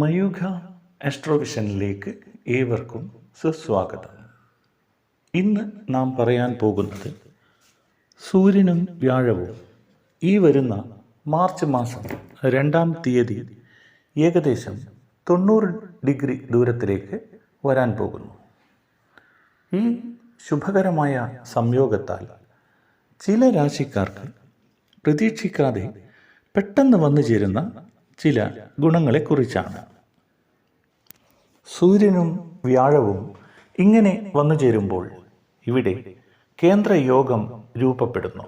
മയൂഖ ആസ്ട്രോവിഷനിലേക്ക് ഏവർക്കും സുസ്വാഗതം. ഇന്ന് നാം പറയാൻ പോകുന്നത് സൂര്യനും വ്യാഴവും ഈ വരുന്ന മാർച്ച് മാസം രണ്ടാം തീയതി ഏകദേശം തൊണ്ണൂറ് ഡിഗ്രി ദൂരത്തിലേക്ക് വരാൻ പോകുന്നു. ഈ ശുഭകരമായ സംയോഗത്താൽ ചില രാശിക്കാർക്ക് പ്രതീക്ഷിക്കാതെ പെട്ടെന്ന് വന്നു ചേരുന്ന ചില ഗുണങ്ങളെക്കുറിച്ചാണ് സൂര്യനും വ്യാഴവും ഇങ്ങനെ വന്നു ചേരുമ്പോൾ ഇവിടെ കേന്ദ്ര യോഗം രൂപപ്പെടുന്നു.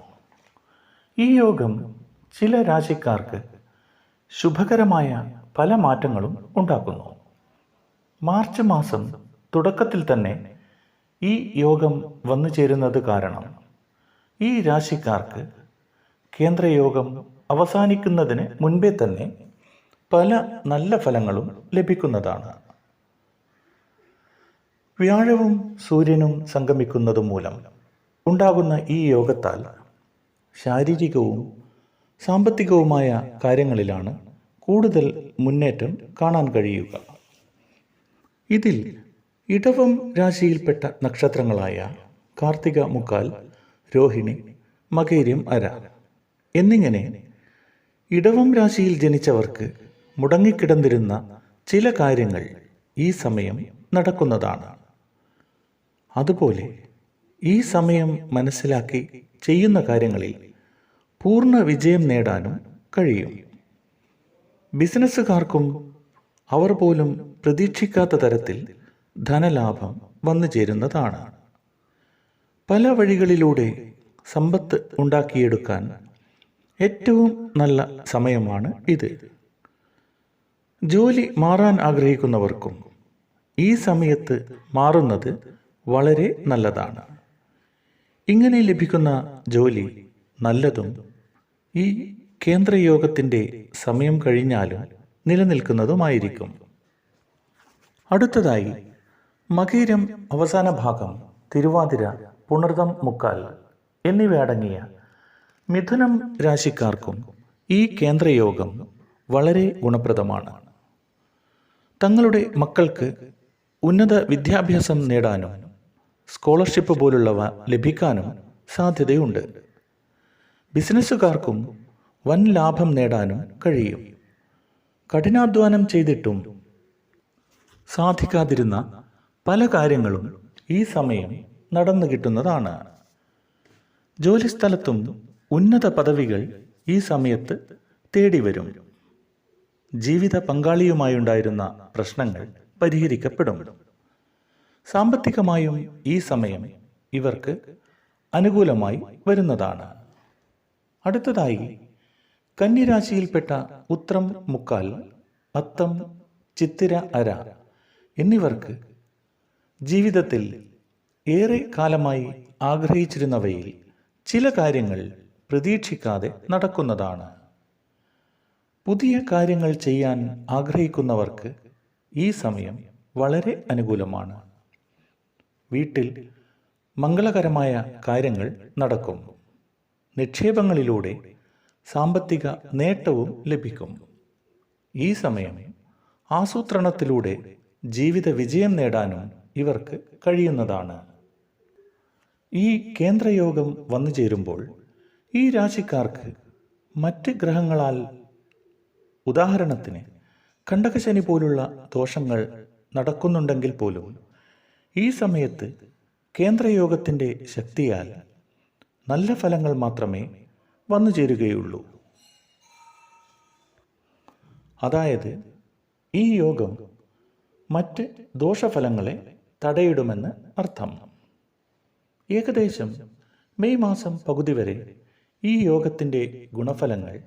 ഈ യോഗം ചില രാശിക്കാർക്ക് ശുഭകരമായ പല മാറ്റങ്ങളും ഉണ്ടാക്കുന്നു. മാർച്ച് മാസം തുടക്കത്തിൽ തന്നെ ഈ യോഗം വന്നു ചേരുന്നത് കാരണം ഈ രാശിക്കാർക്ക് കേന്ദ്രയോഗം അവസാനിക്കുന്നതിന് മുൻപേ തന്നെ പല നല്ല ഫലങ്ങളും ലഭിക്കുന്നതാണ്. വ്യാഴവും സൂര്യനും സംഗമിക്കുന്നത് മൂലം ഉണ്ടാകുന്ന ഈ യോഗത്താൽ ശാരീരികവും സാമ്പത്തികവുമായ കാര്യങ്ങളിലാണ് കൂടുതൽ മുന്നേറ്റം കാണാൻ കഴിയുക. ഇതിൽ ഇടവം രാശിയിൽപ്പെട്ട നക്ഷത്രങ്ങളായ കാർത്തിക മുക്കാൽ രോഹിണി മകേര്യം അര എന്നിങ്ങനെ ഇടവം രാശിയിൽ ജനിച്ചവർക്ക് മുടങ്ങിക്കിടന്നിരുന്ന ചില കാര്യങ്ങൾ ഈ സമയം നടക്കുന്നതാണ്. അതുപോലെ ഈ സമയം മനസ്സിലാക്കി ചെയ്യുന്ന കാര്യങ്ങളിൽ പൂർണ വിജയം നേടാനും കഴിയും. ബിസിനസ്സുകാർക്കും അവർ പോലും പ്രതീക്ഷിക്കാത്ത തരത്തിൽ ധനലാഭം വന്നു ചേരുന്നതാണ്. പല വഴികളിലൂടെ സമ്പത്ത് ഉണ്ടാക്കിയെടുക്കാൻ ഏറ്റവും നല്ല സമയമാണ് ഇത്. ജോലി മാറാൻ ആഗ്രഹിക്കുന്നവർക്കും ഈ സമയത്ത് മാറുന്നത് വളരെ നല്ലതാണ്. ഇങ്ങനെ ലഭിക്കുന്ന ജോലി നല്ലതും ഈ കേന്ദ്രയോഗത്തിന്റെ സമയം കഴിഞ്ഞാലും നിലനിൽക്കുന്നതുമായിരിക്കും. അടുത്തതായി മകീരം അവസാന ഭാഗം തിരുവാതിര പുണർതം മുക്കാൽ എന്നിവ അടങ്ങിയ മിഥുനം രാശിക്കാർക്കും ഈ കേന്ദ്രയോഗം വളരെ ഗുണപ്രദമാണ്. തങ്ങളുടെ മക്കൾക്ക് ഉന്നത വിദ്യാഭ്യാസം നേടാനും സ്കോളർഷിപ്പ് പോലുള്ളവ ലഭിക്കാനും സാധ്യതയുണ്ട്. ബിസിനസ്സുകാർക്കും വൻ ലാഭം നേടാനും കഴിയും. കഠിനാധ്വാനം ചെയ്തിട്ടും സാധിക്കാതിരുന്ന പല കാര്യങ്ങളും ഈ സമയം നടന്നു കിട്ടുന്നതാണ്. ജോലിസ്ഥലത്തും ഉന്നത പദവികൾ ഈ സമയത്ത് തേടി വരും ജീവിത പങ്കാളിയുമായുണ്ടായിരുന്ന പ്രശ്നങ്ങൾ പരിഹരിക്കപ്പെടും. സാമ്പത്തികമായും ഈ സമയം ഇവർക്ക് അനുകൂലമായി വരുന്നതാണ്. അടുത്തതായി കന്നിരാശിയിൽപ്പെട്ട ഉത്രം മുക്കാൽ അത്തം ചിത്തിര അര എന്നിവർക്ക് ജീവിതത്തിൽ ഏറെ കാലമായി ആഗ്രഹിച്ചിരുന്നവയിൽ ചില കാര്യങ്ങൾ പ്രതീക്ഷിക്കാതെ നടക്കുന്നതാണ്. പുതിയ കാര്യങ്ങൾ ചെയ്യാൻ ആഗ്രഹിക്കുന്നവർക്ക് ഈ സമയം വളരെ അനുകൂലമാണ്. വീട്ടിൽ മംഗളകരമായ കാര്യങ്ങൾ നടക്കും. നിക്ഷേപങ്ങളിലൂടെ സാമ്പത്തിക നേട്ടവും ലഭിക്കും. ഈ സമയം ആസൂത്രണത്തിലൂടെ ജീവിത വിജയം നേടാനും ഇവർക്ക് കഴിയുന്നതാണ്. ഈ കേന്ദ്രയോഗം വന്നു ചേരുമ്പോൾ ഈ രാശിക്കാർക്ക് മറ്റ് ഗ്രഹങ്ങളാൽ ഉദാഹരണത്തിന് കണ്ടകശനി പോലുള്ള ദോഷങ്ങൾ നടക്കുന്നുണ്ടെങ്കിൽ പോലും ഈ സമയത്ത് കേന്ദ്രയോഗത്തിന്റെ ശക്തിയാൽ നല്ല ഫലങ്ങൾ മാത്രമേ വന്നു ചേരുകയുള്ളൂ. അതായത് ഈ യോഗം മറ്റ് ദോഷഫലങ്ങളെ തടയിടുമെന്ന് അർത്ഥം. ഏകദേശം മെയ് മാസം പകുതി വരെ ഈ യോഗത്തിന്റെ ഗുണഫലങ്ങൾ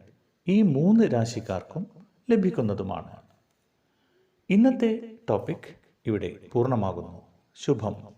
ഈ മൂന്ന് രാശിക്കാർക്കും ലഭിക്കുന്നതുമാണ്. ഇന്നത്തെ ടോപ്പിക് ഇവിടെ പൂർണമാകുന്നു. ശുഭം.